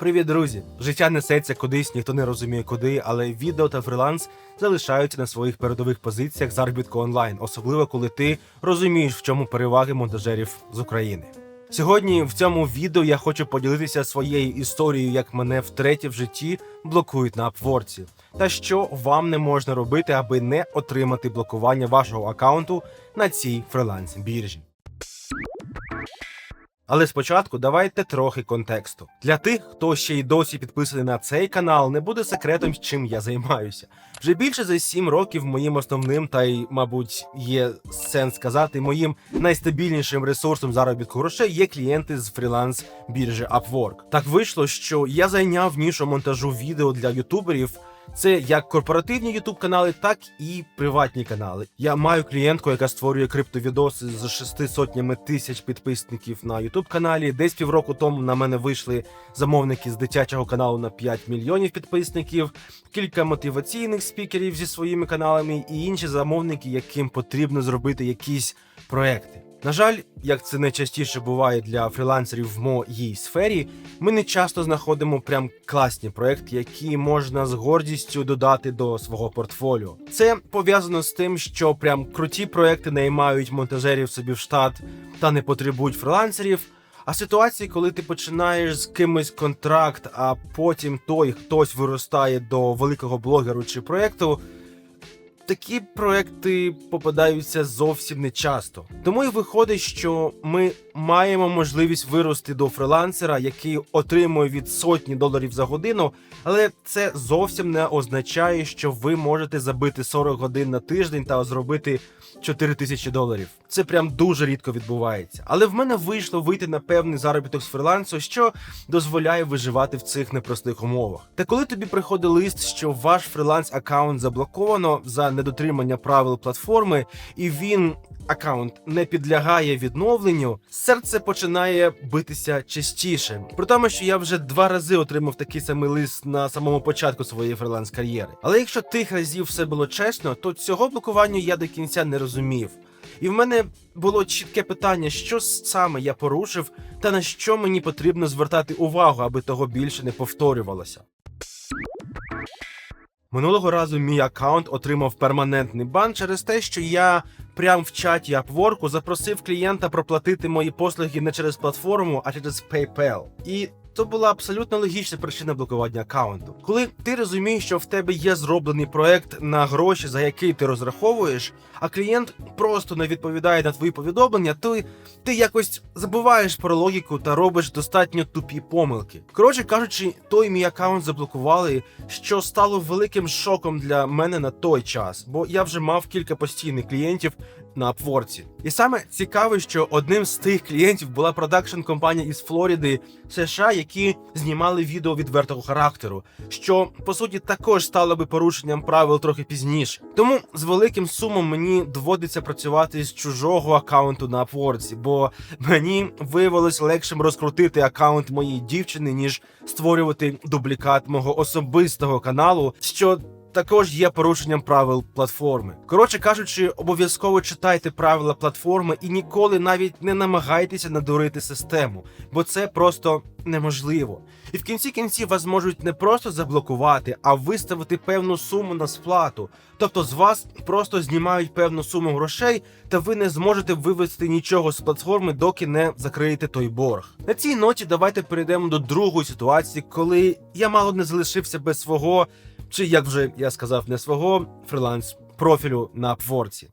Привіт, друзі! Життя несеться кудись, ніхто не розуміє куди, але відео та фріланс залишаються на своїх передових позиціях заробітку онлайн, особливо коли ти розумієш, в чому переваги монтажерів з України. Сьогодні в цьому відео я хочу поділитися своєю історією, як мене втретє в житті блокують на Upwork, та що вам не можна робити, аби не отримати блокування вашого аккаунту на цій фриланс біржі. Але спочатку давайте трохи контексту. Для тих, хто ще й досі підписаний на цей канал, не буде секретом, чим я займаюся. Вже більше за 7 років моїм основним та й, мабуть, є сенс сказати, моїм найстабільнішим ресурсом заробітку грошей є клієнти з фріланс біржі Upwork. Так вийшло, що я зайняв нішу монтажу відео для ютуберів. Це як корпоративні ютуб канали, так і приватні канали. Я маю клієнтку, яка створює криптовідоси з шести сотнями тисяч підписників на ютуб каналі. Десь півроку тому на мене вийшли замовники з дитячого каналу на 5 мільйонів підписників, кілька мотиваційних спікерів зі своїми каналами і інші замовники, яким потрібно зробити якісь проекти. На жаль, як це найчастіше буває для фрілансерів в моїй сфері, ми не часто знаходимо прям класні проекти, які можна з гордістю додати до свого портфоліо. Це пов'язано з тим, що прям круті проекти наймають монтажерів собі в штат та не потребують фрілансерів. А ситуації, коли ти починаєш з кимось контракт, а потім той хтось виростає до великого блогеру чи проекту. Такі проекти попадаються зовсім не часто. Тому і виходить, що ми маємо можливість вирости до фрилансера, який отримує від сотні доларів за годину, але це зовсім не означає, що ви можете забити 40 годин на тиждень та зробити 4 тисячі доларів. Це прям дуже рідко відбувається. Але в мене вийшло вийти на певний заробіток з фрилансу, що дозволяє виживати в цих непростих умовах. Та коли тобі приходить лист, що ваш фриланс аккаунт заблоковано за недотримання правил платформи, і він аккаунт не підлягає відновленню, серце починає битися частіше. При тому, що я вже два рази отримав такий самий лист на самому початку своєї фриланс кар'єри. Але якщо тих разів все було чесно, то цього блокування я до кінця не розумів. І в мене було чітке питання, що саме я порушив, та на що мені потрібно звертати увагу, аби того більше не повторювалося. Минулого разу мій аккаунт отримав перманентний бан через те, що я прямо в чаті Upwork запросив клієнта проплатити мої послуги не через платформу, а через PayPal. І то була абсолютно логічна причина блокування аккаунту. Коли ти розумієш, що в тебе є зроблений проект на гроші, за який ти розраховуєш, а клієнт просто не відповідає на твої повідомлення, то ти якось забуваєш про логіку та робиш достатньо тупі помилки. Коротше кажучи, той мій аккаунт заблокували, що стало великим шоком для мене на той час, бо я вже мав кілька постійних клієнтів на Upwork. І саме цікаве, що одним з тих клієнтів була продакшн компанія із Флориди, США, які знімали відео відвертого характеру, що по суті також стало би порушенням правил трохи пізніше. Тому з великим сумом мені доводиться працювати з чужого аккаунту на Upwork, бо мені виявилось легшим розкрутити аккаунт моєї дівчини, ніж створювати дублікат мого особистого каналу, що також є порушенням правил платформи. Коротше кажучи, обов'язково читайте правила платформи і ніколи навіть не намагайтеся надурити систему, бо це просто неможливо. І в кінці кінців вас можуть не просто заблокувати, а виставити певну суму на сплату. Тобто з вас просто знімають певну суму грошей, та ви не зможете вивести нічого з платформи, доки не закриєте той борг. На цій ноті давайте перейдемо до другої ситуації, коли я мало не залишився без свого чи як вже я сказав, не свого фриланс профілю на Upwork.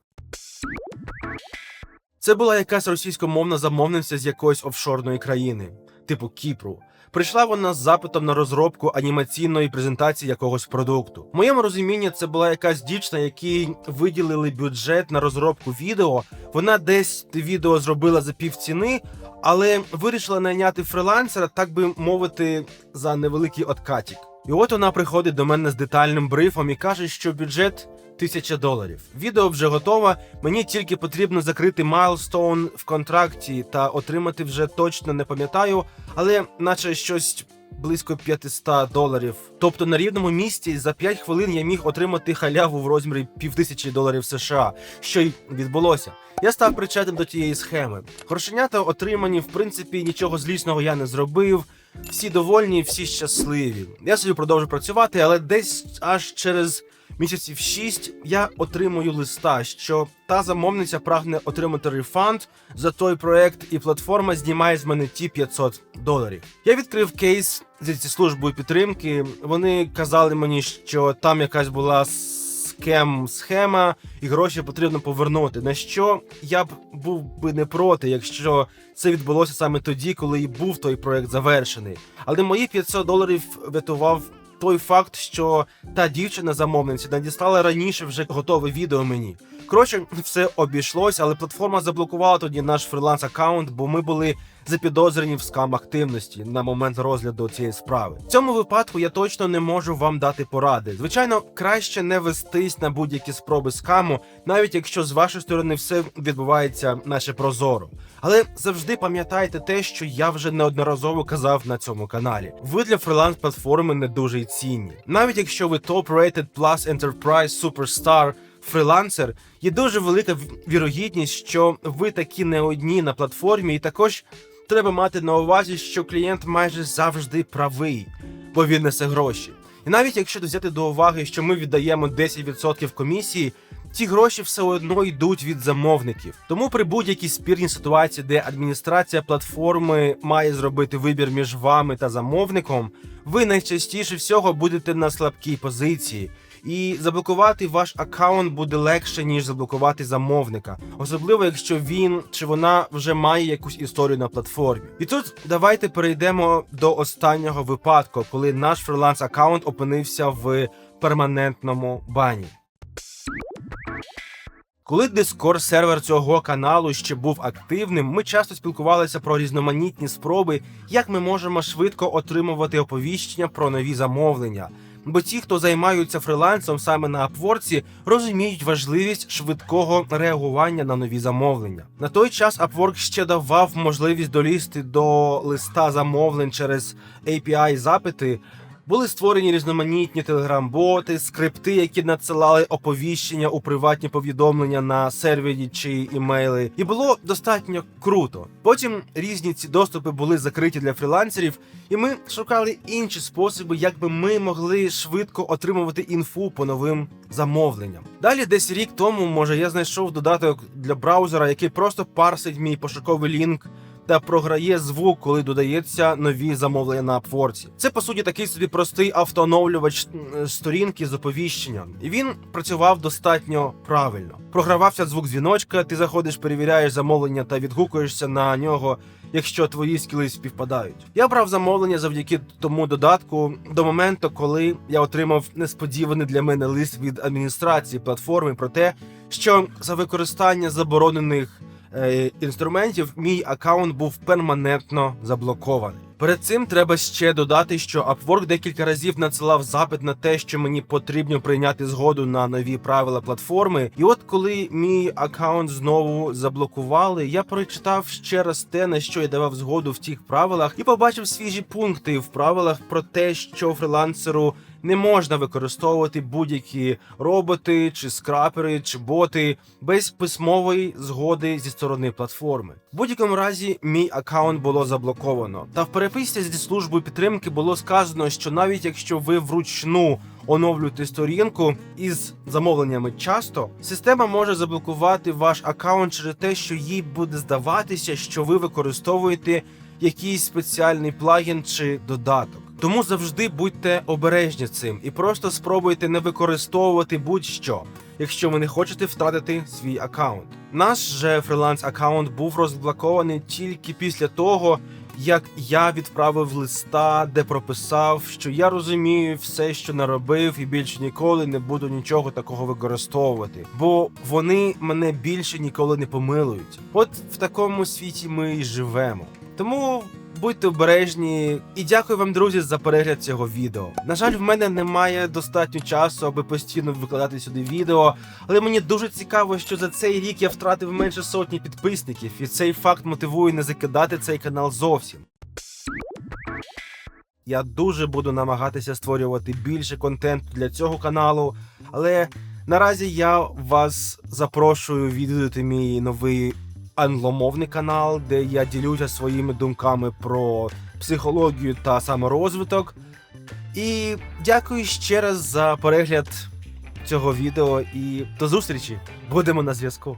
Це була якась російськомовна замовниця з якоїсь офшорної країни, типу Кіпру. Прийшла вона з запитом на розробку анімаційної презентації якогось продукту. В моєму розумінні це була якась дівчина, якій виділили бюджет на розробку відео. Вона десь відео зробила за півціни, але вирішила найняти фрилансера, так би мовити, за невеликий откатік. І от вона приходить до мене з детальним брифом і каже, що бюджет тисяча доларів. Відео вже готове. Мені тільки потрібно закрити майлстоун в контракті та отримати вже точно не пам'ятаю, але наче щось. Близько 500 доларів. Тобто на рівному місці за 5 хвилин я міг отримати халяву в розмірі півтисячі доларів США, що й відбулося. Я став причетним до тієї схеми. Грошенята отримані, в принципі, нічого злісного я не зробив. Всі довольні, всі щасливі. Я собі продовжу працювати, але десь аж через місяців 6 я отримую листа, що та замовниця прагне отримати рефанд за той проект, і платформа знімає з мене ті 500 доларів. Я відкрив кейс зі службою підтримки. Вони казали мені, що там якась була скем схема, і гроші потрібно повернути. На що я б був би не проти, якщо це відбулося саме тоді, коли і був той проект завершений. Але мої 500 доларів врятував той факт, що та дівчина замовниця надіслала раніше вже готове відео мені. Коротше, все обійшлось, але платформа заблокувала тоді наш фріланс аккаунт, бо ми були запідозрені в скам активності на момент розгляду цієї справи. В цьому випадку я точно не можу вам дати поради. Звичайно, краще не вестись на будь-які спроби скаму, навіть якщо з вашої сторони все відбувається наче прозоро. Але завжди пам'ятайте те, що я вже неодноразово казав на цьому каналі. Ви для фриланс платформи не дуже цінні. Навіть якщо ви топ-rated Plus Enterprise Superstar фрилансер, є дуже велика вірогідність, що ви такі не одні на платформі, і також треба мати на увазі, що клієнт майже завжди правий, бо він несе гроші. І навіть якщо взяти до уваги, що ми віддаємо 10% комісії, ті гроші все одно йдуть від замовників. Тому при будь-якій спірній ситуації, де адміністрація платформи має зробити вибір між вами та замовником, ви найчастіше всього будете на слабкій позиції. І заблокувати ваш аккаунт буде легше, ніж заблокувати замовника, особливо якщо він чи вона вже має якусь історію на платформі. І тут давайте перейдемо до останнього випадку, коли наш фриланс аккаунт опинився в перманентному бані. Коли Discord сервер цього каналу ще був активним, ми часто спілкувалися про різноманітні спроби, як ми можемо швидко отримувати оповіщення про нові замовлення. Бо ті, хто займаються фрилансом саме на Апворці, розуміють важливість швидкого реагування на нові замовлення. На той час Upwork ще давав можливість долізти до листа замовлень через API запити. Були створені різноманітні телеграм-боти, скрипти, які надсилали оповіщення у приватні повідомлення на сервері чи імейли, і було достатньо круто. Потім різні ці доступи були закриті для фрілансерів, і ми шукали інші способи, як би ми могли швидко отримувати інфу по новим замовленням. Далі, десь рік тому, може, я знайшов додаток для браузера, який просто парсить мій пошуковий лінк та програє звук, коли додається нові замовлення на Upwork. Це по суті такий собі простий автооновлювач м, сторінки з оповіщенням. І він працював достатньо правильно. Програвався звук дзвіночка, ти заходиш, перевіряєш замовлення та відгукуєшся на нього. Якщо твої скіли співпадають, я брав замовлення завдяки тому додатку до моменту, коли я отримав несподіваний для мене лист від адміністрації платформи про те, що за використання заборонених інструментів мій аккаунт був перманентно заблокований. Перед цим треба ще додати, що Upwork декілька разів надсилав запит на те, що мені потрібно прийняти згоду на нові правила платформи. І от коли мій аккаунт знову заблокували, я прочитав ще раз те, на що я давав згоду в тих правилах, і побачив свіжі пункти в правилах про те, що фрилансеру не можна використовувати будь-які роботи, чи скрапери, чи боти без письмової згоди зі сторони платформи. В будь-якому разі мій аккаунт було заблоковано. Та в переписці зі службою підтримки було сказано, що навіть якщо ви вручну оновлюєте сторінку із замовленнями часто, система може заблокувати ваш аккаунт через те, що їй буде здаватися, що ви використовуєте якийсь спеціальний плагін чи додаток. Тому завжди будьте обережні цим і просто спробуйте не використовувати будь-що, якщо ви не хочете втратити свій аккаунт. Наш же фриланс аккаунт був розблокований тільки після того, як я відправив листа, де прописав, що я розумію все, що наробив, і більше ніколи не буду нічого такого використовувати, бо вони мене більше ніколи не помилують. От в такому світі ми і живемо. Тому будьте обережні і дякую вам, друзі, за перегляд цього відео. На жаль, в мене немає достатньо часу, аби постійно викладати сюди відео, але мені дуже цікаво, що за цей рік я втратив менше сотні підписників, і цей факт мотивує не закидати цей канал зовсім. Я дуже буду намагатися створювати більше контенту для цього каналу, але наразі я вас запрошую відвідати мій новий англомовний канал, де я ділюся своїми думками про психологію та саморозвиток. І дякую ще раз за перегляд цього відео і до зустрічі. Будемо на зв'язку.